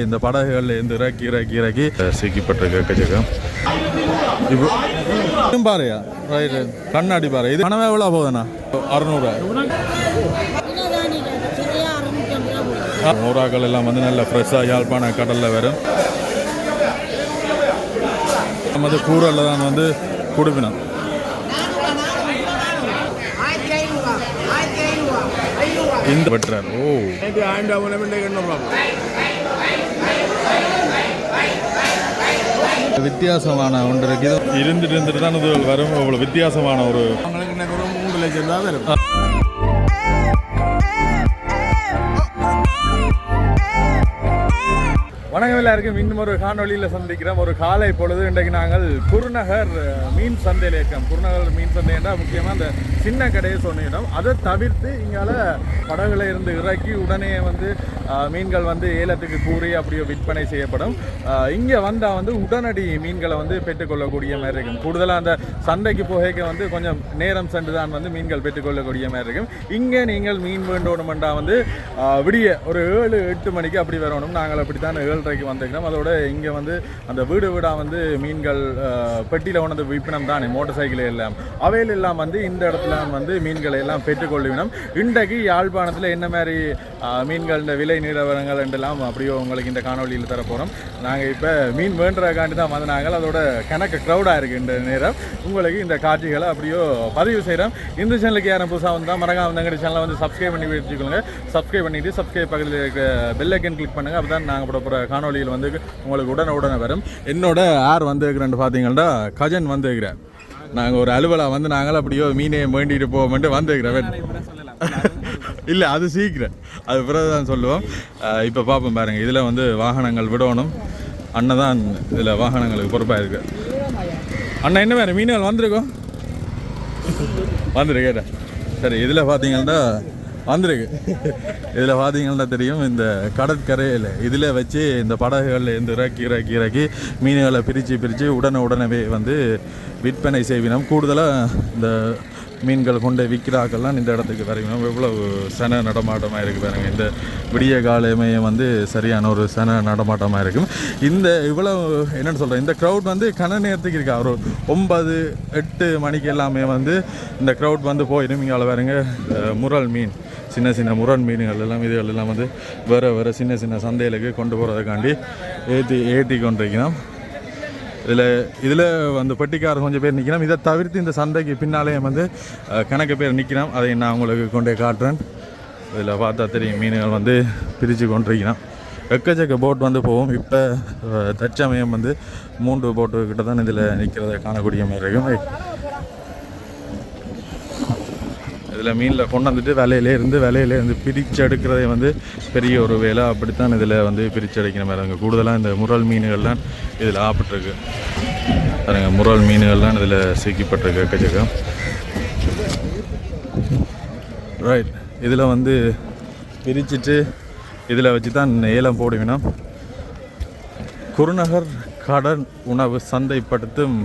இந்த படகுகளில் இருந்து இறக்கி இறக்கி இறக்கி சிக்கிப்பட்டிருக்கு எக்கச்சக்கம் இப்போ பாருயா ரைட்டு கண்ணாடி பாரு. இது பணம் எவ்வளோ போகுதுண்ணா? அறநூறுவா நூறாக்கள் எல்லாம் வந்து நல்ல ஃப்ரெஷ்ஷாக யாழ்ப்பாண கடலில் வரும். நம்ம வந்து கூரலில் தான் வந்து குடுப்பினோம் இந்த வெட்டுறார். ஓ. வித்தியாசமான ஒன்று இருக்கு இது இருந்துட்டு இருந்துட்டு தான் இது வரும். அவ்வளோ வித்தியாசமான ஒரு மூணு லட்சம் ரூபா வரும் வணக்கம் எல்லாருக்கும். இன்னும் ஒரு காணொளியில் சந்திக்கிறோம். ஒரு காலை பொழுது இன்றைக்கு நாங்கள் குருநகர் மீன் சந்தையில் இருக்கோம். குருநகர் மீன் சந்தைன்னா முக்கியமாக அந்த சின்ன கடையை சொன்னிடம் அதை தவிர்த்து இங்கால படகுல இருந்து இறக்கி உடனே வந்து மீன்கள் வந்து ஏலத்துக்கு கூறி அப்படியே விற்பனை செய்யப்படும். இங்கே வந்தால் வந்து உடனடி மீன்களை வந்து பெற்றுக்கொள்ளக்கூடிய மாதிரி இருக்கும். கூடுதலாக அந்த சந்தைக்கு போகைக்கு வந்து கொஞ்சம் நேரம் சென்று தான் வந்து மீன்கள் பெற்றுக்கொள்ளக்கூடிய மாதிரி இருக்கும். இங்கே நீங்கள் மீன் வேண்டோணுமெண்டா வந்து விடிய ஒரு ஏழு எட்டு மணிக்கு அப்படி வரணும். நாங்கள் அப்படி தான் ஏழரைக்கு வந்துக்கிறோம் அதோட இங்கே வந்து அந்த வீடு வீடாக வந்து மீன்கள் பெட்டியில் கொண்டு விற்பனம் தானே மோட்டார் சைக்கிள் எல்லாம் அவையில் எல்லாம் வந்து இந்த இடத்துல வந்து மீன்களை எல்லாம் பெற்றுக்கொள்ளுவினோம் இன்றைக்கு யாழ்ப்பாணத்தில் என்ன மாதிரி மீன்கள் இந்த விலை நிலவரங்கள் என்றெல்லாம் அப்படியோ உங்களுக்கு இந்த காணொலியில் தரப்போகிறோம் நாங்கள் இப்போ மீன் வேண்டுறதுக்காண்டி தான் வந்து நாங்கள் அதோட கணக்கு க்ரௌடாக இருக்குது இந்த நேரம். உங்களுக்கு இந்த காட்சிகளை அப்படியோ பதிவு செய்கிறோம் இந்த சேனலுக்கு யாரும் புதுசாக வந்தால் மறக்காம வந்து சேனலை வந்து சப்ஸ்கிரைப் பண்ணி வச்சுக்கோங்க. சப்ஸ்கிரைப் பண்ணிட்டு சப்ஸ்கிரைப் பக்கத்தில் இருக்க பெல் ஐக்கன் கிளிக் பண்ணுங்கள் அப்போ தான் நாங்கள் போட போகிற காணொலியில் வந்து உங்களுக்கு உடனே உடனே வரும். என்னோட யார் வந்துருக்கிறேன்னு பார்த்தீங்கன்னா கஜன் வந்துருக்கிறேன் நாங்கள் ஒரு அலுவலாக வந்து நாங்கள் அப்படியோ மீனை வேண்டிட்டு போவோம்ட்டு வந்துருக்கிறேன் இல்லை அது சீக்கிரம். அது பிறகு தான் சொல்லுவோம் இப்போ பார்ப்போம் பாருங்கள் இதில் வந்து வாகனங்கள் விடணும். அண்ணன் தான் இதில் வாகனங்களுக்கு பொறுப்பாக இருக்கு அண்ணா என்ன வேறு? மீன்கள் வந்திருக்கோம் வந்துரு கேட்டேன். சரி இதில் பார்த்தீங்கன்னா வந்திருக்கு. இதில் பார்த்தீங்கன்னா தெரியும் இந்த கடற்கரையில் இதில் வச்சு இந்த படகுகளில் இருந்து இறக்கி இறக்கி இறக்கி மீன்களை பிரித்து பிரித்து உடனே உடனே வந்து விற்பனை செய்வினோம். கூடுதலாக இந்த மீன்கள் கொண்டு விற்கிறாக்கெல்லாம் இந்த இடத்துக்கு வரைக்கணும் எவ்வளவு சன நடமாட்டமாக இருக்குது பாருங்க. இந்த விடிய காலமே வந்து சரியான ஒரு சன நடமாட்டமாக இருக்கும் இந்த இவ்வளவு என்னென்னு சொல்கிறேன் இந்த க்ரௌட் வந்து கன நேரத்துக்கு இருக்கா? ஒரு ஒன்பது எட்டு மணிக்கு எல்லாமே வந்து இந்த க்ரௌட் வந்து போயிடும். இங்கே பாருங்க முரல் மீன். சின்ன சின்ன முரண் மீன்கள் எல்லாம் இதுகள் எல்லாம் வந்து வேறு வேறு சின்ன சின்ன சந்தைகளுக்கு கொண்டு போகிறதுக்காண்டி ஏற்றி ஏற்றி கொண்டிருக்கிறோம். இதில் இதில் வந்து பெட்டிக்காரர் கொஞ்சம் பேர் நிற்கிறோம் இதை தவிர்த்து இந்த சந்தைக்கு பின்னாலேயே வந்து கணக்கு பேர் நிற்கிறோம் அதை நான் உங்களுக்கு கொண்டே காட்டுறேன். இதில் பார்த்தா தெரியும் மீன்கள் வந்து பிரித்து கொண்டிருக்கிறோம். எக்கச்சக்க போட் வந்து போகும். இப்போ தற்சமயம் வந்து மூன்று போட்டு கிட்ட தான் இதில் நிற்கிறத காணக்கூடிய மாதிரி இருக்கும். இதில் மீனில் கொண்டு வந்துட்டு விலையிலே இருந்து விலையிலே இருந்து பிரித்து எடுக்கிறதே வந்து பெரிய ஒரு வேலை. அப்படித்தான் இதில் வந்து பிரித்து எடுக்கிற மாதிரி இருக்குது கூடுதலாக இந்த முரல் மீன்கள்லாம் இதில் ஆப்பிட்ருக்கு பாருங்கள் முரல் மீன்கள்லாம் இதில் சிக்கிப்பட்டிருக்கு. எக்கச்சக்கம் ரைட் இதில் வந்து பிரிச்சுட்டு இதில் வச்சு தான் ஏலம் போடுவினோம். குருநகர் கடன் உணவு சந்தைப்படுத்தும்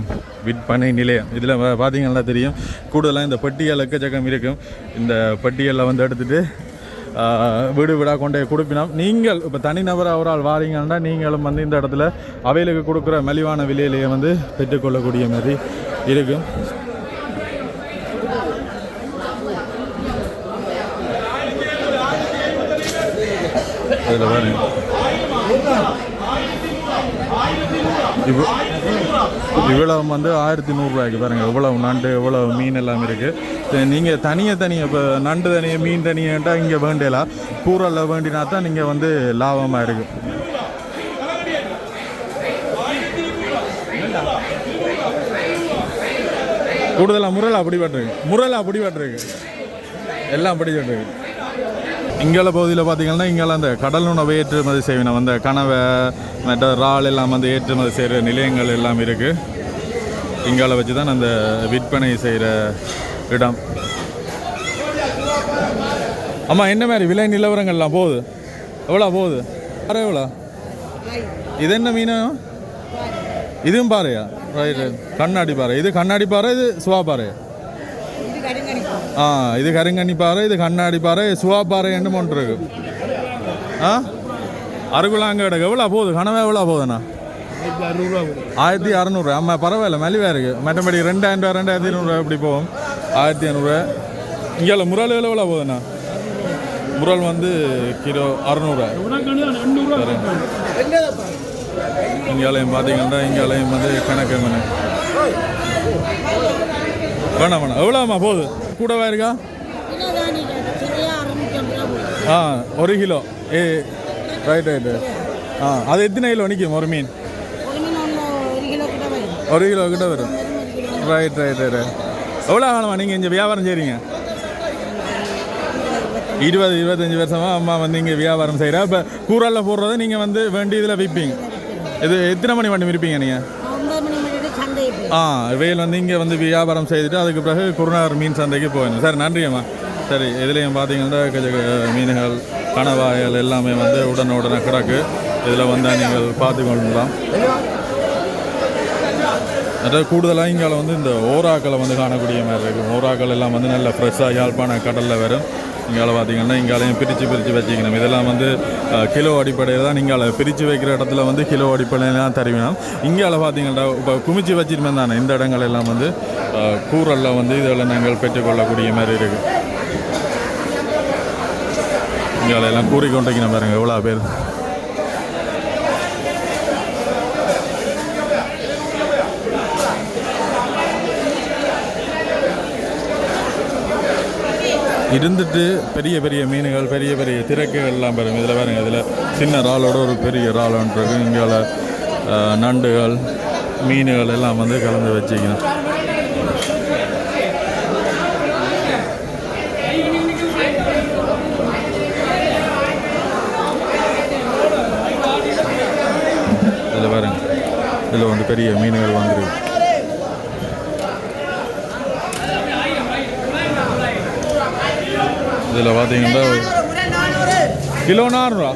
விற்பனை நிலையம். இதில் பார்த்தீங்கன்னா தெரியும். கூடுதலாக இந்த பட்டியல் எக்கச்சக்கம் இருக்கும். இந்த பட்டியலில் வந்து எடுத்துகிட்டு வீடு வீடாக கொண்டு கொடுப்பினோம். நீங்கள் இப்போ தனிநபர் அவரால் வாரீங்கன்னா நீங்களும் வந்து இந்த இடத்துல அவைகளுக்கு கொடுக்குற மலிவான விலையிலேயே வந்து பெற்றுக்கொள்ளக்கூடிய மாதிரி இருக்கும். அதில் பாருங்க. இவ் இவ்வளவு வந்து ஆயிரத்தி நூறுரூவாய்க்கு பாருங்க. இவ்வளவு நண்டு இவ்வளவு மீன் எல்லாம் இருக்குது நீங்கள் தனியாக தனியாக இப்போ நண்டு தனியாக மீன் தனியாட்டா இங்கே வேண்டியலாம் கூரலில் வேண்டினா தான் நீங்கள் வந்து லாபமாக இருக்கு. கூடுதலாக முரல் அப்படி பட்டுருக்கு. முரல் அப்படி பட்டுருக்கு. எல்லாம் அப்படி பட்டுருக்கு. இங்கே பகுதியில் பார்த்தீங்கன்னா இங்கெல்லாம் அந்த கடல் உணவை ஏற்றுமதி செய்வினம் அந்த கனவை மற்ற இறால் எல்லாம் வந்து ஏற்றுமதி செய்கிற நிலையங்கள் எல்லாம் இருக்குது இங்கால வச்சு தான் அந்த விற்பனை செய்கிற இடம். அம்மா என்ன மாதிரி விலை நிலவரங்கள்லாம் போகுது? எவ்வளோ போகுது? பாரு எவ்வளோ? இது என்ன மீன்? இதுவும் பாறையா? ரைட்டு கண்ணாடி பாறை. இது கண்ணாடி பாறை இது சுவா பாறையா ஆ இது கருங்கண்ணி பாறை இது கண்ணாடி பாறை சுவா பாறை என்ன ஒன்று இருக்கு. ஆ? அருகுலாங்கடை எவ்வளோ போகுது? கனவா எவ்வளோ போகுதுண்ணா? ஆயிரத்தி அறநூறு. ஆமாம் பரவாயில்ல மலிவாக இருக்குது மற்றபடி ரெண்டாயிரம் ரூபா ரெண்டாயிரத்தி ஐநூறுரூவா இப்படி போகும்? ஆயிரத்தி ஐநூறுரூவா இங்கே முரல் எவ்வளோ போகுதுண்ணா? முரல் வந்து கிலோ அறநூறுவா இங்காலையும் பார்த்தீங்கன்னா இங்காலையும் வந்து கணக்கு வேணாம். வேணாம் எவ்வளோம்மா போகுது? கூடவா இருக்கா? ஆ ஒரு கிலோ. ஏ ரைட் ரைட்டு ஆ அது எத்தனை கிலோ நிற்கும் ஒரு மீன் ஒரு கிலோ கிட்ட வரும் ரைட் ரைட் ரைட் எவ்வளோ ஆகணுமா நீங்கள் இங்கே வியாபாரம் செய்கிறீங்க இருபது இருபத்தஞ்சி வருஷமா அம்மா வந்து இங்கே வியாபாரம் செய்கிறா இப்போ கூறாலில் போடுறத நீங்கள் வந்து வேண்டி இதில் விற்பீங்க இது எத்தனை மணி வண்டி விற்பீங்க நீங்கள் ஆ வெயில் வந்து இங்கே வந்து வியாபாரம் செய்துட்டு அதுக்கு பிறகு குருநாகர் மீன் சந்தைக்கு போகணும் சார் நன்றி அம்மா சரி இதுலேயும் பார்த்தீங்கன்னா மீன்கள் கணவாய்கள் எல்லாமே வந்து உடனுடனே கிடக்கு. இதில் வந்தால் நீங்கள் பார்த்து கொள்ளலாம். அதாவது கூடுதலாக இங்கே வந்து இந்த ஓராக்களை வந்து காணக்கூடிய மாதிரி இருக்கும். ஓராக்கள் எல்லாம் வந்து நல்ல ஃப்ரெஷ்ஷாக யாழ்ப்பாண கடலில் வரும். இங்கால பார்த்தீங்கன்னா இங்காலையும் பிரித்து பிரித்து வச்சுக்கணும். இதெல்லாம் வந்து கிலோ அடிப்படையில் தான் இங்கால பிரித்து வைக்கிற இடத்துல வந்து கிலோ அடிப்படையில் தான் தருவினோம். இங்கால பார்த்தீங்கன்னா இப்போ குமிச்சு வச்சிருமே தானே. இந்த இடங்கள் எல்லாம் வந்து கூரலில் வந்து இதெல்லாம் நாங்கள் பெற்றுக்கொள்ளக்கூடிய மாதிரி இருக்குது இங்கே எல்லாம் கூறிக்கொண்டிருக்கணும் பாருங்கள் எவ்வளோ பேர். இருந்துட்டு பெரிய பெரிய மீன்கள் பெரிய பெரிய திறக்குகள் எல்லாம் பாருங்க இதில் பாருங்க இதில் சின்ன இறாலோட ஒரு பெரிய இறால் ஒன்று இருக்கு இங்கே நண்டுகள் மீன்கள் எல்லாம் வந்து கலந்து வச்சுக்கணும் இதில் பாருங்க இதில் வந்து பெரிய மீன்கள் வந்துருக்கு. இதில் பார்த்தீங்கன்னா கிலோ நானூறுரூவா.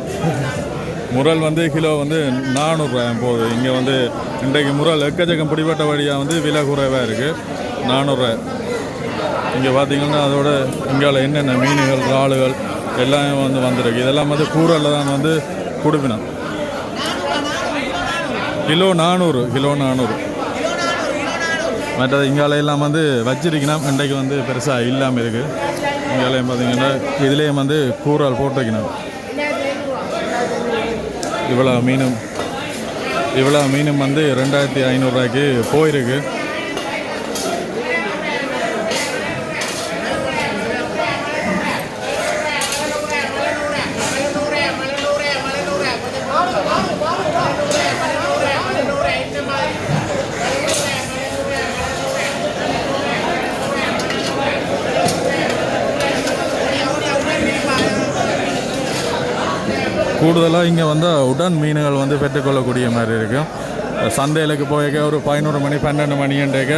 முரல் வந்து கிலோ வந்து நானூறுரூவா போகுது. இங்கே வந்து இன்றைக்கு முரல் எக்கச்சக்கம் பிடிபட்ட வழியாக வந்து விலை குறைவாக இருக்குது நானூறுரூவா. இங்கே பார்த்தீங்கன்னா அதோட இங்கால என்னென்ன மீன்கள் இறாலுகள் எல்லாமே வந்து வந்திருக்கு. இதெல்லாம் வந்து கூரலில் தான் வந்து கொடுப்பினோம் கிலோ நானூறு கிலோ நானூறு. மற்றது இங்காலையெல்லாம் வந்து வச்சிருக்கணும் இன்றைக்கு வந்து பெருசாக இல்லாமல் இருக்குது இங்காலையும் பார்த்தீங்கன்னா இதுலேயும் வந்து கூறால் போட்டிருக்கணும் இவ்வளோ மீனும் இவ்வளோ மீனும் வந்து ரெண்டாயிரத்தி ஐநூறுரூவாய்க்கு போயிருக்கு. கூடுதலாக இங்கே வந்து உடன் மீன்கள் வந்து பெற்றுக்கொள்ளக்கூடிய மாதிரி இருக்கும் சந்தையிலுக்கு போய்க்க ஒரு பதினோரு மணி பன்னெண்டு மணின்றக்க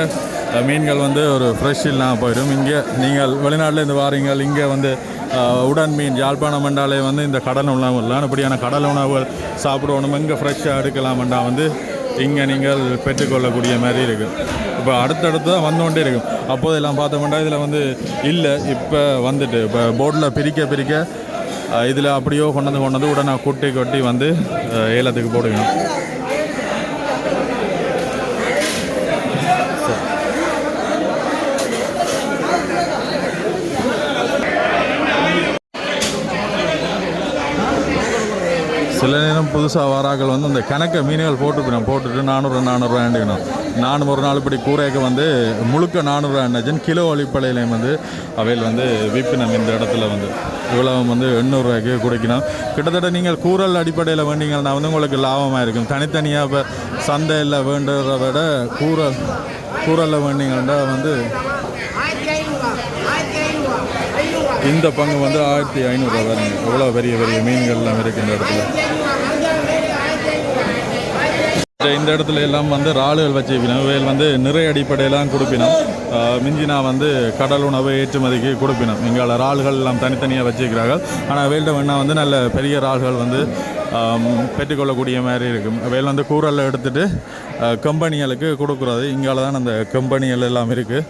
மீன்கள் வந்து ஒரு ஃப்ரெஷ் இல்லாமல் போயிடும். இங்கே நீங்கள் வெளிநாட்டிலேருந்து வாரீங்கள் இங்கே வந்து உடன் மீன் யாழ்ப்பாணம் மண்டாலே வந்து இந்த கடல் உணவுலாம் இப்படியான கடல் உணவுகள் சாப்பிடணும் இங்கே ஃப்ரெஷ்ஷாக எடுக்கலாம்டா வந்து இங்கே நீங்கள் பெற்றுக்கொள்ளக்கூடிய மாதிரி இருக்கும் இப்போ அடுத்தடுத்து தான் வந்துகொண்டே இருக்கும் அப்போதெல்லாம் பார்த்தோம்னா இதில் வந்து இல்லை இப்போ வந்துட்டு இப்போ போட்டில் பிரிக்க பிரிக்க இதில் அப்படியோ கொண்டு வந்து கொண்டு வந்து உடனே கொட்டி கொட்டி வந்து ஏலத்துக்கு போடுங்க சில நேரம் புதுசாக வாராக்கள் வந்து அந்த கணக்கை மீன்கள் போட்டுக்கணும். போட்டுட்டு நானூறு நானூறுரூவா ஆண்டுக்கணும் நானும் ஒரு நாள் இப்படி கூரைக்கு வந்து முழுக்க நானூறுரூவா எண்ணாச்சுன்னு கிலோ அடிப்படையிலையும் வந்து அவையில் வந்து விற்பினம் இந்த இடத்துல வந்து இவ்வளவு வந்து எண்ணூறுரூவாய்க்கு குடிக்கணும் கிட்டத்தட்ட நீங்கள் கூறல் அடிப்படையில் வேண்டிங்கன்னா வந்து உங்களுக்கு லாபமாக இருக்கும். தனித்தனியாக இப்போ சந்தையில் வேண்டுறத விட கூறல் கூறலில் வேண்டிங்கன்னா வந்து இந்த பங்கு வந்து ஆயிரத்தி ஐநூறுரூவா பாருங்க எவ்வளோ பெரிய பெரிய மீன்கள்லாம் இருக்குது இந்த இடத்துல. இந்த- இந்த இடத்துல எல்லாம் வந்து இறாலுகள் வச்சுக்கணும் இவைகள் வந்து நிறைய அடிப்படையெல்லாம் கொடுப்பினோம். மிஞ்சினா வந்து கடல் உணவு ஏற்றுமதிக்கு கொடுப்பினோம். இங்கே இறால்கள் எல்லாம் தனித்தனியாக வச்சுருக்கிறார்கள். ஆனால் வேல்ட வேணா வந்து நல்ல பெரிய இறால்கள் வந்து பெற்றுக்கொள்ளக்கூடிய மாதிரி இருக்கும். வேல் வந்து கூரலில் எடுத்துகிட்டு கம்பெனிகளுக்கு கொடுக்குறது. இங்கால தான் அந்த கம்பெனிகள் எல்லாம் இருக்குது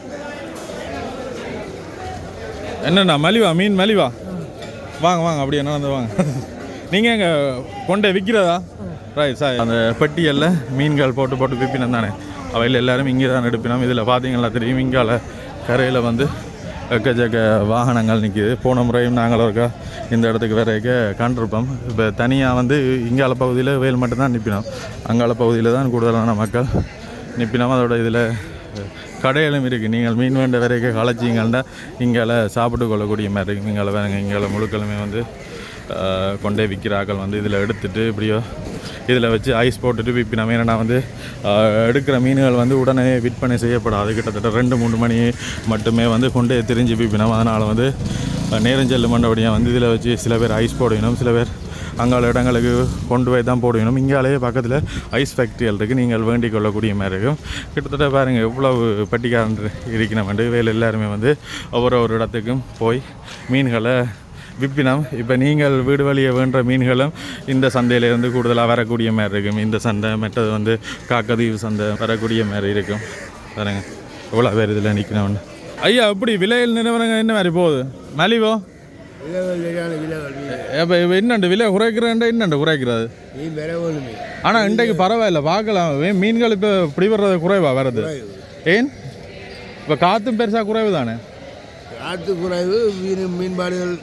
என்னண்ணா மலிவா மீன் மலிவா? வாங்க வாங்க அப்படியே நடந்து வாங்க. நீங்கள் எங்கே கொண்டே விற்கிறதா ரைட் சார் அந்த பெட்டியல்ல மீன்கள் போட்டு போட்டு விற்பினேன் தானே. அவையில் எல்லாரும் இங்கே தான் எடுப்பினோம். இதில் பார்த்தீங்களா தெரியும். இங்கால கரையில் வந்து எக்கச்சக்க வாகனங்கள் நிற்கிது போன முறையும் நாங்கள் இருக்கா இந்த இடத்துக்கு வரைக்க கண்டிருப்போம். இப்போ தனியாக வந்து இங்கால பகுதியில் வேல் மட்டும்தான் நிற்பினோம் அங்கால பகுதியில் தான் கூடுதலான மக்கள் நிற்பினோம் அதோட இதில் கடையிலும் இருக்குது நீங்கள் மீன் வேண்ட வரைக்கும் களைச்சிங்கள்டா இங்கே சாப்பிட்டு கொள்ளக்கூடிய மாதிரி இருக்குது இங்கே வேணுங்க இங்கே முழுக்களுமே வந்து கொண்டே விற்கிறாக்கள் வந்து இதில் எடுத்துட்டு இப்படியோ இதில் வச்சு ஐஸ் போட்டுட்டு விற்பினோம். என்னென்னா வந்து எடுக்கிற மீன்கள் வந்து உடனே விற்பனை செய்யப்படாது. கிட்டத்தட்ட ரெண்டு மூணு மணி மட்டுமே வந்து கொண்டே திரிஞ்சு விற்பினோம். அதனால் வந்து ஆஹ், நேரஞ்செல்லு மண்டபடியாக வந்து இதில் வச்சு சில பேர் ஐஸ் போடணும் சில பேர் அங்கால இடங்களுக்கு கொண்டு போய் தான் போடணும். இங்காலேயே பக்கத்தில் ஐஸ் ஃபேக்ட்ரிகள் இருக்குது நீங்கள் வேண்டிக் கொள்ளக்கூடிய மாதிரி இருக்கும். கிட்டத்தட்ட பாருங்கள் எவ்வளவு பட்டிக்காரன் இருக்கணும் வந்து வேலை எல்லாருமே வந்து ஒவ்வொரு ஒரு இடத்துக்கும் போய் மீன்களை விற்பினோம் இப்போ நீங்கள் வீடு வழியை வேண்ட மீன்களும் இந்த சந்தையிலேருந்து கூடுதலாக வரக்கூடிய மாதிரி இருக்கும். இந்த சந்தை மற்றது வந்து காக்கதீவு சந்தை வரக்கூடிய மாதிரி இருக்கும். பாருங்கள் எவ்வளோ பேர் இதில் நிற்கணும்னு ஐயா எப்படி விலையில் நிலவரங்க என்ன மாதிரி போகுது? மலிவோ? இப்போ இப்போ என்னண்டு? விலை குறைக்கிறேன்டா என்னண்டு குறைக்கிறது? ஆனால் இன்றைக்கு பரவாயில்ல பார்க்கலாம். மீன்கள் இப்போ இப்படி வர்றது குறைவா வருது ஏன்? இப்போ காற்றும் பெருசாக குறைவு தானே? காற்று குறைவு மீன் மீன்பாடுகள்.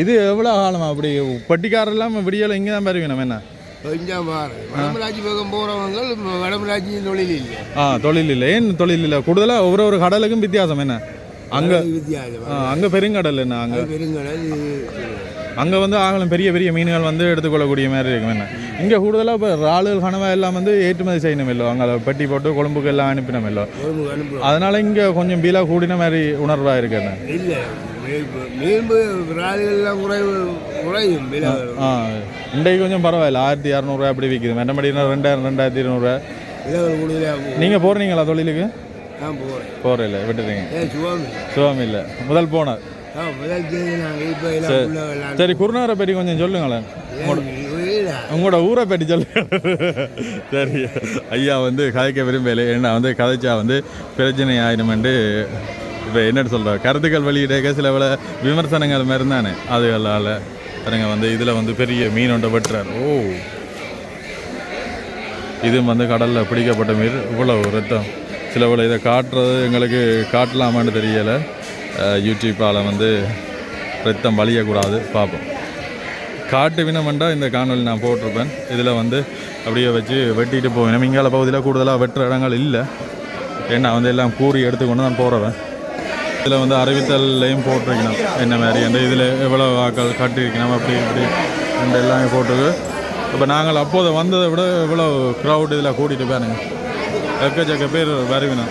இது எவ்வளோ காலமா அப்படி? பட்டிக்காரெல்லாம் விடியலை இங்கே தான் பெறுவீங்க என்ன வடமராட்சி பக்கம் போகிறவங்க வடமராட்சி தொழில் இல்லை. ஆ தொழில் இல்லை. ஏன் தொழில் இல்லை? கூடுதலாக ஒவ்வொரு ஒரு கடலுக்கும் வித்தியாசம் என்ன? அங்கே அங்கே பெருங்கடல் என்ன? அங்கே பெருங்கடல் அங்கே வந்து ஆகலம் பெரிய பெரிய மீன்கள் வந்து எடுத்துக்கொள்ளக்கூடிய மாதிரி இருக்கும். என்ன? இங்கே கூடுதலாக இப்போ இறாலுகள் கனவா எல்லாம் வந்து ஏற்றுமதி செய்யணும் இல்லை. அங்கே பெட்டி போட்டு கொழும்புக்கு எல்லாம் அனுப்பினோம் இல்லை. அதனால இங்கே கொஞ்சம் பீலா கூடின மாதிரி உணர்வாக இருக்கு என்ன? இன்றைக்கு கொஞ்சம் பரவாயில்ல. ஆயிரத்தி இரநூறுவா அப்படி விற்கிது மெட்டமடினா ரெண்டாயிரம் ரெண்டாயிரத்தி இருநூறுவா நீங்கள் போகிறீங்களா தொழிலுக்கு? நான் போகிறேன் விட்டுறீங்க சுவாமி. இல்லை. முதல் போனார். சரி. குருநாரை பற்றி கொஞ்சம் சொல்லுங்களேன். உங்களோட ஊரை பற்றி சொல்லுங்க. சரி. ஐயா வந்து கதைக்க விரும்பல ஏன்னா வந்து கதைச்சா வந்து பிரச்சனை ஆயிடுமெண்டு இப்போ என்னட்டு சொல்கிறோம் கருத்துக்கள் வெளியிட சில பல விமர்சனங்கள் மாதிரி தானே அதுகளால் பாருங்க வந்து இதில் வந்து பெரிய மீன் ஒன்றை வெட்டுறார். ஓ. இதுவும் வந்து கடலில் பிடிக்கப்பட்ட மீன். இவ்வளவு ரத்தம். சில பல இதை காட்டுறது எங்களுக்கு காட்டலாமான்னு தெரியலை. யூடியூப்பால் வந்து ரத்தம் வலியக்கூடாது பார்ப்போம். காட்டு வினமண்டா இந்த காணொலி நான் போட்டிருப்பேன். இதில் வந்து அப்படியே வச்சு வெட்டிட்டு போவேன். இங்கால பகுதியில் கூடுதலாக வெட்டுற இடங்கள் இல்லை. ஏன்னா வந்து எல்லாம் கூறி எடுத்துக்கொண்டு நான் போகிறவன் இதில் வந்து அறிவித்தல்லையும் போட்டிருக்கணும். என்ன மாதிரி அந்த இதில் எவ்வளோ ஆக்கள் கட்டியிருக்கணும் அப்படி இப்படி அந்த எல்லாமே போட்டு இப்போ நாங்கள் அப்போது வந்ததை விட இவ்வளோ க்ரௌட் இதில் கூட்டிகிட்டு பாருங்க. எக்கச்சக்க பேர் வருவினா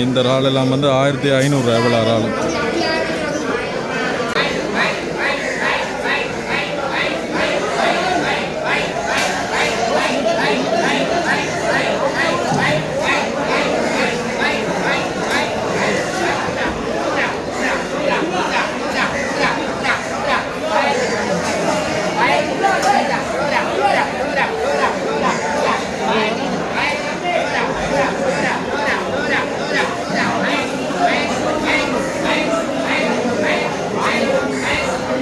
இந்த இறால் எல்லாம் வந்து ஆயிரத்தி ஐநூறுரூவா எவ்வளோ இறாலும்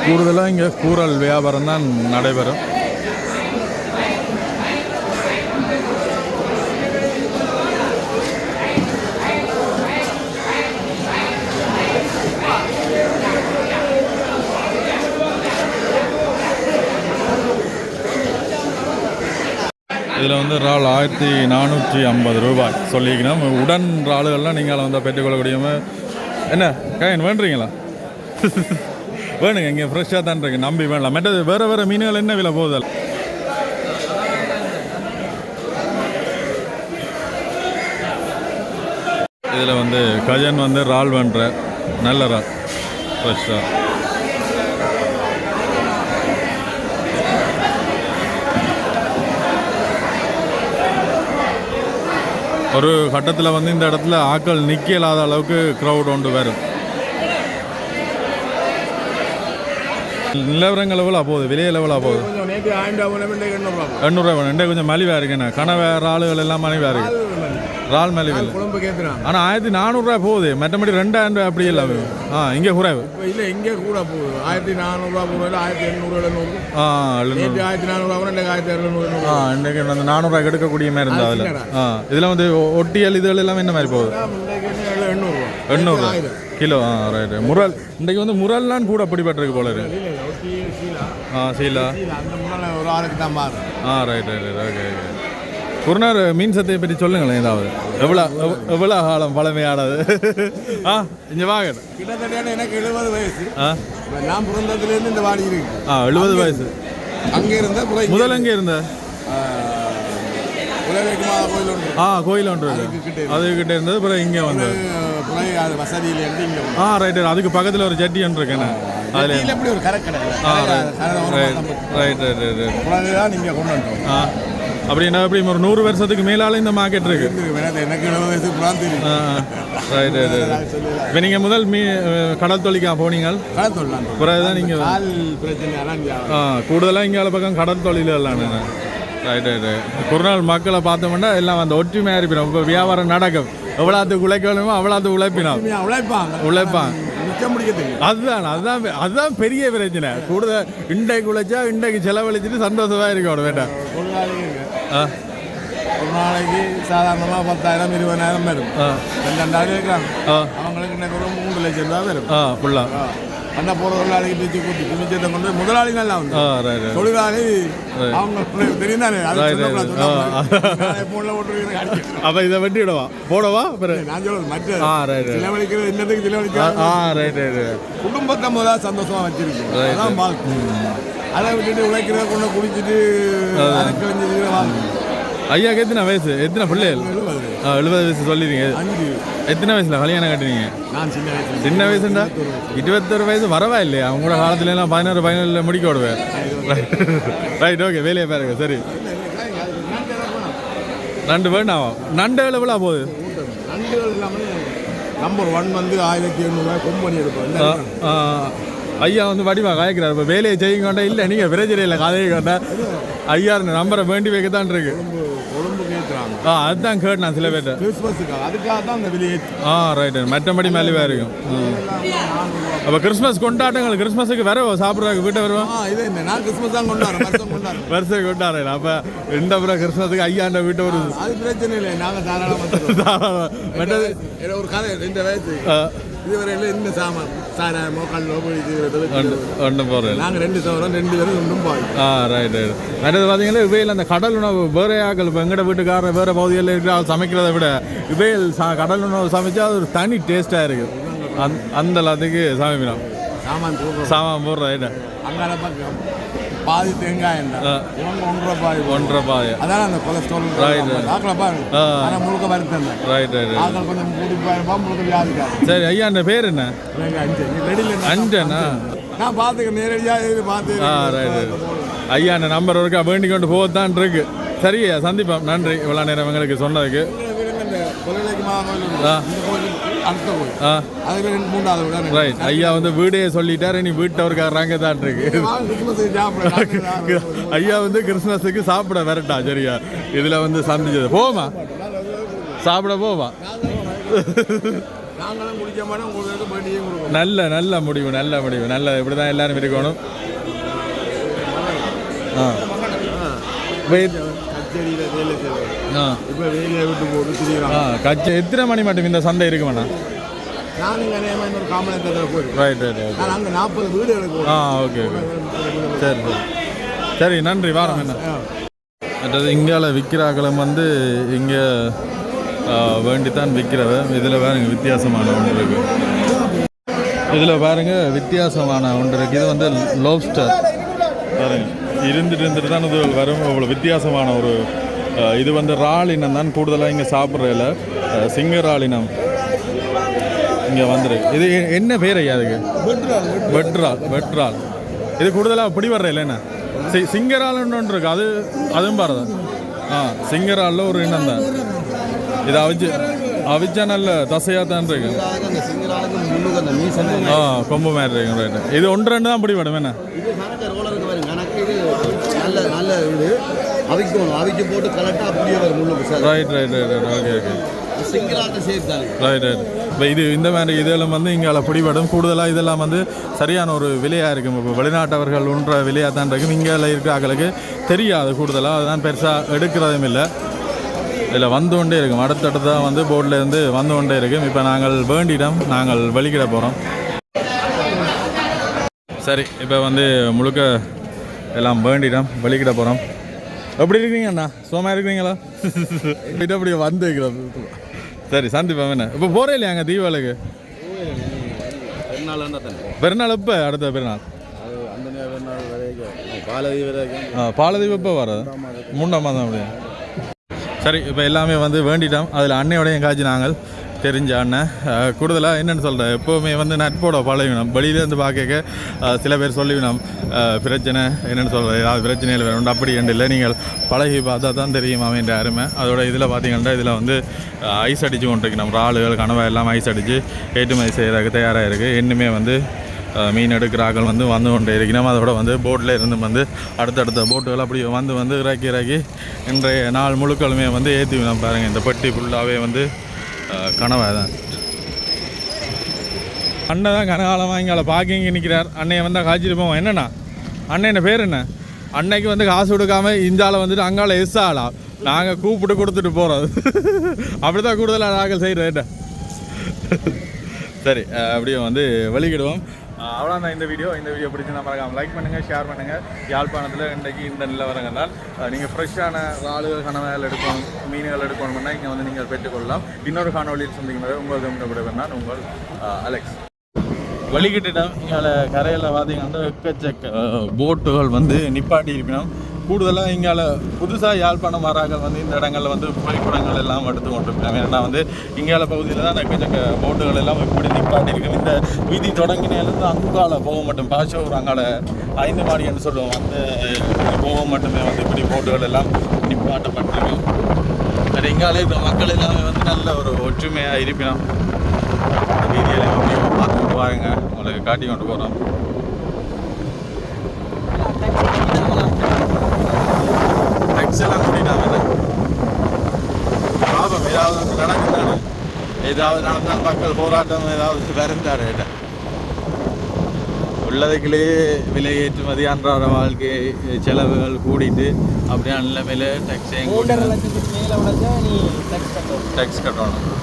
கூடுதலாக இங்கே கூறல் வியாபாரம் தான் நடைபெறும். இதில் வந்து இறால் ஆயிரத்தி நானூற்றி ஐம்பது ரூபாய் சொல்லிக்கணும் உடன் இறாலுகள்லாம் நீங்கள் வந்து பெற்றுக்கொள்ளக்கூடிய என்ன? கையன் வேண்டுறீங்களா? வேணுங்க இங்கே ஃப்ரெஷ்ஷாக தான் இருக்குது நம்பி வேணலாம் மற்றது வேறு வேறு மீன்கள் என்ன விலை போகுதல் இதில் வந்து கஜன் வந்து ரால் பண்ணுற நல்ல ரால் ஃப்ரெஷ்ஷாக ஒரு கட்டத்தில் வந்து இந்த இடத்துல ஆக்கள் நிற்க இல்லாத அளவுக்கு க்ரௌட் ஒன்று வரும் நிலவரங்கள் எவ்வளோ போகுது? விலை எவ்வளோ போகுது? எண்ணூறுரூவா எண்ணூறுரூவா வேணும் கொஞ்சம் மலிவாக இருக்குண்ணே. கனவேற ஆளுகள் எல்லாம் மலிவாக இருக்கு. இறால் மலிவு இல்லை. ஆனால் ஆயிரத்தி நானூறுரூவா போகுது. மற்றபடி ரெண்டாயிரம் ரூபாய் அப்படி இல்லை. ஆ இங்கே குறைவு. இல்லை எங்கே கூட போகுது. ஆயிரத்தி நானூறுரூவா போகுது ஆயிரத்தி எண்ணூறு எழுநூறு. ஆ எழுநூறு. ஆயிரத்தி நானூறுவா கூட இன்றைக்கு ஆயிரத்தி எழுநூறு. ஆ இன்றைக்கு அந்த நானூறுரூவா எடுக்கக்கூடிய மாதிரி இருந்தா அதில். ஆ இதில் வந்து ஒட்டியல் இதுகள் எல்லாமே என்ன மாதிரி போகுது? எண்ணூறுவா எண்ணூறுரூவா கிலோ ஆ ரைட்டு முரல் இன்றைக்கு வந்து முரல்லாம் கூட பிடிபட்டிருக்கு போல இருக்கு. ஆ சீலா. ஒரு ஆளுக்கு தான் மாறும். ஆ right right right okay okay குருநார் மீன் சத்தையை பற்றி சொல்லுங்களேன் ஏதாவது. எவ்வளோ எவ்- எவ்வளோ காலம் பழமையானது? ஆ இங்கே வாங்க. கிட்டத்தட்ட எனக்கு எழுபது வயசு. ஆ? நான் பிறந்ததுலேருந்து இந்த வாடி இருக்கு. ஆ எழுபது வயசு. அங்கே இருந்த புறை முதல்ல எங்கே இருந்த? ஆ கோயில் ஒன்று அதுக்கிட்ட இருந்தது அப்புறம் இங்கே வந்து ஆ ரைட் அதுக்கு பக்கத்தில் ஒரு ஜட்டி ஒன்று இருக்குண்ணே. அதில் எப்படி ஒரு ரைட் ரைட் ரைட் நீங்கள் கொண்டு வந்துட்டோம் ஆ அப்படின்னா எப்படி ஒரு நூறு வருஷத்துக்கு மேலால இந்த மார்க்கெட் இருக்கு? ரைட் ரைட் இப்போ நீங்கள் முதல் மீ கடல் தொழிக்கா போனீங்க பிறகு தான் நீங்கள் எல்லாம் இங்க ஆ கூடுதலாக இங்கே பக்கம் கடல் தொழில் எல்லாம் ரைட் ரைட் குறுநாள் மக்களை பார்த்தோம்னா எல்லாம் அந்த ஒற்றுமையாக இருப்பினோம். இப்போ வியாபாரம் நடக்கும். எவ்வளோத்துக்கு உழைக்கணுமோ அவ்வளோத்துக்கு உழைப்பினோம். உழைப்பான் தெரியும் அதுதான் அதுதான் அதுதான் பெரிய பிரச்சனை. கூடுதல் இன்றைக்கு உழைச்சா இன்றைக்கு செலவழிச்சிட்டு சந்தோஷமா இருக்கணும் வேண்டாம் ஆ. ஒரு நாளைக்கு சாதாரணமாக பத்தாயிரம் இருபதாயிரம் வரும். ஆ. ரெண்டாயிரம் இருக்கிறாங்க அவங்களுக்கு இன்னைக்கு ஒரு மூன்று லட்சம் ரூபா வரும். ஆ ஃபுல்லாக அந்த போகிற தொழிலாளிக்கு பிச்சு கூட்டி மிச்சத்தை கொண்டு போய் முதலாளி நல்லா வந்து தொழிலாளி அவங்க தெரியும் தானே அது. அப்போ இதை வெட்டி விடவா? போடவா? நான் சொல்றது மற்ற செலவழிக்கிறது என்னத்துக்கு ஆ செலவழிக்கிறது குடும்பத்தை முதல்ல சந்தோஷமா வச்சிருக்கோம் அதான் வாழ்க்கை. அதை விட்டுட்டு உழைக்கிறத கொண்டு குடிச்சிட்டு அரைக்கழிஞ்சு வாழ்க்கை. ஐயாக்கு எத்தனை வயசு? எத்தனை எழுபது. ஆ எழுபது வயசு சொல்லிடுங்க எத்தனை வயசுல கல்யாணம் கட்டுறீங்க சின்ன வயசுண்டா? இருபத்தொரு வயசு வரவா இல்லையா அவங்க கூட காலத்துல எல்லாம் பதினாறு பதினேழுல முடிக்க விடுவேன் ரைட் ஓகே வேலையை பாருங்க சரி. நண்டு வேண்டாம் நண்டு எவ்வளோ போகுது? நம்பர் ஒன் வந்து ஆயிரத்தி எண்ணூறுவா கொம்பனி ஆ, ஐயா வந்து வடிவா காய்க்கிறார். இப்போ வேலையை செய்யுங்கண்டா இல்லை நீங்கள் பிரச்சனையில் கதையை கொண்டா ஐயா நம்பரை வேண்டி வைக்க தான் இருக்கு. ஆ அதுதான் கேட்டு நான் சில பேர்ட்ட. கிறிஸ்மஸுக்காக அதுக்காக தான் அந்த வெளியேற்றி ஆ ரைட்டு மற்றபடி மேலேவா இருக்கும். அப்போ கிறிஸ்மஸ் கொண்டாட்டங்கள் கிறிஸ்மஸுக்கு வர சாப்பிட்றாங்க. வீட்டை வருவோம் இது என்ன? நான் கிறிஸ்மஸ் தான் கொண்டாடுறேன். வருஷம் கொண்டாடுறேன். அப்போ இந்த அப்புறம் கிறிஸ்மஸுக்கு ஐயாண்ட வீட்டை ஒரு அது பிரச்சனை இல்லை. நாங்கள் தாராளமாக ஏன்னா ஒரு கதை இந்த வயசு. இதுவரையில் இந்த சாமான் சாராயமோ கல்லோ போய் ஒன்று ஒன்று போகிறேன் நாங்கள் ரெண்டு சவரம் ரெண்டு பேரும் ஒன்றும் பாய் ஆ ரைட் ரைட் மற்றது பார்த்தீங்கன்னா இவையில் அந்த கடல் உணவு வேற ஆக்கள் இப்போ எங்கட வீட்டுக்காரர் வேறு பகுதிகளில் இருக்கிற சமைக்கிறதை விட இவையில் சா கடல் உணவு சமைச்சா அது ஒரு தனி டேஸ்ட்டாக இருக்குது அந் அந்த எல்லாத்துக்கு சமைக்கணும் சாமான் போடுறோம் சாமான் போடுற ரைட்டு பக்கம் பாதி தேங்காய் ஒன்றரை பாதி ஒன்றரை பாய அதான் அந்த கொலஸ்ட்ரால் Right. ஆக்களை பாருங்க. ஆனால் முழுக்க வருத்தம் ரைட் ரைட் ஆக்கள் கொஞ்சம் கூட்டி பாருப்பா முழுக்க வியாதிக்காது. சரி ஐயா அந்த பேர் என்ன? எனக்கு அஞ்சு. ரெடியில் அஞ்சனா? நான் பார்த்துக்க நேரடியாக இது பார்த்து ஆ ரைட் ரைட் ஐயா அந்த நம்பர் ஒருக்கா வேண்டி கொண்டு போகத்தான் இருக்கு. சரி சந்திப்போம். நன்றி. இவ்வளோ நேரம் எங்களுக்கு சொன்னதுக்கு. இந்த அடுத்த கோயில். மூணாவது விட ரைட் ஐயா வந்து வீடே சொல்லிட்டாரு நீ வீட்டவருக்காரங்க தான் இருக்கு ஐயா வந்து கிறிஸ்மஸுக்கு சாப்பிட வரட்டா சரியா? இதுல வந்து சந்திச்சது. போமா. சாப்பிட போமா. நல்ல நல்ல முடிவு நல்ல முடிவு. நல்ல இப்படி தான் எல்லாரும் இருக்கணும். ஆ. கச்சேரியில் வேலை செய்வோம் ஆ. இப்போ வேலையை விட்டு போட்டு திரிகிறாங்க ஆ கச்ச எத்தனை மணி மட்டும் இந்த சந்தை இருக்குமாண்ணா நான் இங்கே நேரமாக இன்னொரு காமலத்தில் போயிருக்கேன். ரைட் ரைட் ரைட் நான் அங்கே நாற்பது வீடு எனக்கு ஆ ஓகே ஓகே சரி சரி. சரி நன்றி. வாரம் என்ன? மற்றது இங்கால விற்கிறாக்களும் வந்து இங்கே வேண்டித்தான் விற்கிறவ இதில் பாருங்க வித்தியாசமான ஒன்று இருக்கு. இதில் பாருங்க வித்தியாசமான ஒன்று இருக்கு. இது வந்து லோப்ஸ்டர் பாருங்க. இருந்துட்டு இருந்துட்டு தான் இது வரும். இவ்வளோ வித்தியாசமான ஒரு இது வந்து ராளினம் தான் கூடுதலாக இங்கே சாப்பிட்றதில்ல சிங்க ராளினம் இங்கே வந்துருக்கு. இது என்ன பேர் ஐயா அதுக்கு? வெட்ரால் வெட்ரால் இது கூடுதலாக பிடி வர்ற இல்லைண்ணா சி சிங்கரால்னு ஒன்று இருக்கு. அது அதுவும் பாருதான் ஆ சிங்கராலில் ஒரு இனம் தான். இது அவிச்சு அவிச்சா நல்ல தசையாக தான் இருக்கு. ஆ கொம்பு மாதிரி இருக்கு. ரைட்டு இது ஒன்று ரெண்டு தான் பிடி என்ன இது கணக்கு ரோலருக்கு பாருங்க கணக்கு இது நல்ல நல்ல இது அவிக்கணும். அவிச்சு போட்டு கலட்டா அப்படியே வரும் முள்ளுக்கு sir. Right right right right okay okay சிங்கிளாட்ட சேர்த்தாங்க ரைட் ரைட் இப்போ இது இந்த மாதிரி இதெல்லாம் வந்து இங்கே பிடிபடும். கூடுதலாக இதெல்லாம் வந்து சரியான ஒரு விலையாக இருக்கும். இப்போ வெளிநாட்டவர்கள் உண்ற விலையாக தான் இருக்கும். இங்கே இருக்கிற ஆக்களுக்கு தெரியாது கூடுதலாக அதுதான் பெருசாக எடுக்கிறதும் இல்லை. இதில் வந்து கொண்டே இருக்கும். அடுத்தடுத்தாக வந்து போட்டில் இருந்து வந்து கொண்டே இருக்கும். இப்போ நாங்கள் வேண்டிடம் நாங்கள் வெளிக்கிட போகிறோம் சரி இப்போ வந்து முழுக்க எல்லாம் வேண்டிடம் வெளிக்கிட போகிறோம் எப்படி இருக்கீங்க அண்ணா? சும்மா இருக்கிறீங்களா? இது அப்படி வந்து. சரி சந்திப்போம் என்ன? இப்போ போகிறே இல்லையா அங்கே தீபாவளிக்கு? பெருநாள் எப்போ? அடுத்த பெருநாள். பாலதீபம் எப்போ வர்றது மூணாம் மாதம். அப்படியா? சரி இப்போ எல்லாமே வந்து வேண்டிட்டோம். அதில் அன்னையோடையும் காய்ச்சி நாங்கள் தெரிஞ்ச அண்ணன். கூடுதலாக என்னென்னு சொல்கிறேன் எப்போவுமே வந்து நட்போட பழகினோம். வெளியிலேருந்து பார்க்க சில பேர் சொல்லிவினோம். பிரச்சனை என்னென்னு சொல்கிறது ஏதாவது பிரச்சனையில் வேணும் அப்படி என்று இல்லை. நீங்கள் பழகி பார்த்தா தான் தெரியும் அவன் அருமை. அதோட இதில் பார்த்தீங்கன்னா இதில் வந்து ஐஸ் அடித்து கொண்டிருக்கு நம்ம ஆளுகள் கனவா எல்லாம் ஐஸ் அடித்து ஏற்றுமதி செய்கிறதுக்கு தயாராக இருக்குது இன்னுமே வந்து மீன் எடுக்கிறார்கள் வந்து வந்து கொண்டே இருக்கிறோம். அதோட வந்து போட்டில் இருந்து வந்து அடுத்தடுத்த போட்டுகள் அப்படி வந்து வந்து இறக்கி இறக்கி இன்றைய நாள் முழுக்களுமே வந்து ஏற்றி பாருங்கள் இந்த பெட்டி ஃபுல்லாகவே வந்து கனவை தான் அண்ணன் தான் கனகாலமாக இங்கே பார்க்கிங்க நிற்கிறார் அன்னையை வந்தால் காய்ச்சிட்டு போவோம். என்னண்ணா? அண்ணன் என்ன பேர் என்ன? அன்னைக்கு வந்து காசு கொடுக்காம இந்தால வந்துட்டு அங்கால எஸ் ஆளா? நாங்கள் கூப்பிட்டு கொடுத்துட்டு போகிறோம் அப்படி தான் கூடுதலாக நாங்கள் செய்கிறோம் என்ன? சரி அப்படியே வந்து வெளியிடுவோம் அவ்வளோதான் இந்த வீடியோ இந்த வீடியோ பிடிச்சிருந்தா மறக்காம லைக் பண்ணுங்கள் ஷேர் பண்ணுங்கள் யாழ்ப்பாணத்தில் இன்றைக்கு இந்த நிலவரங்கள்னால் நீங்கள் ஃப்ரெஷ்ஷான ஆளுகள் கனவைகள் எடுக்கணும் மீன்கள் எடுக்கணும்னா இங்கே வந்து நீங்கள் பெற்றுக்கொள்ளலாம். இன்னொரு காணொலியில் சந்திக்கும் உங்களுக்கு உங்கள் நான் உங்கள் அலெக்ஸ். வழிகிட்டிடம் இங்கே கரையில் பார்த்தீங்கன்னா எக்கச்சக்க போட்டுகள் வந்து நிப்பாட்டி இருப்பினோம் கூடுதலாக இங்கால புதுசாக யாழ்ப்பாணம் வரார்கள் வந்து இந்த இடங்களில் வந்து புகைப்படங்கள் எல்லாம் எடுத்து கொண்டிருக்காங்க. ஏன்னா வந்து இங்கால பகுதியில் தான் எக்கச்சக்க போட்டுகள் எல்லாம் இப்படி நிப்பாட்டிருக்கு இந்த வீதி தொடங்கினேருந்து அங்கால போக மட்டும் பாஷூர் அங்கால ஐந்து மாடி என்று சொல்லுவோம். அந்த போக மட்டுமே வந்து இப்படி போட்டுகள் எல்லாம் நிப்பாட்டப்பட்டிருக்கும் வேறு இங்காலே இப்போ மக்கள் எல்லாமே வந்து நல்ல ஒரு ஒற்றுமையாக இருப்பினோம். வீதியில் பார்த்துட்டு வாங்க உங்களுக்கு காட்டி கொண்டு போகிறோம் எல்லாம் கூட்டிட்டாங்க பாபம் ஏதாவது நடக்குதானே? ஏதாவது நடந்தால் மக்கள் போராட்டம் ஏதாவது வருந்தாரு உள்ளதுக்குள்ளே விலை ஏற்றுமதி அன்றாட வாழ்க்கை செலவுகள் கூடிட்டு அப்படியே நிலைமையில டேக்ஸ் டேக்ஸ் கட்டணும்.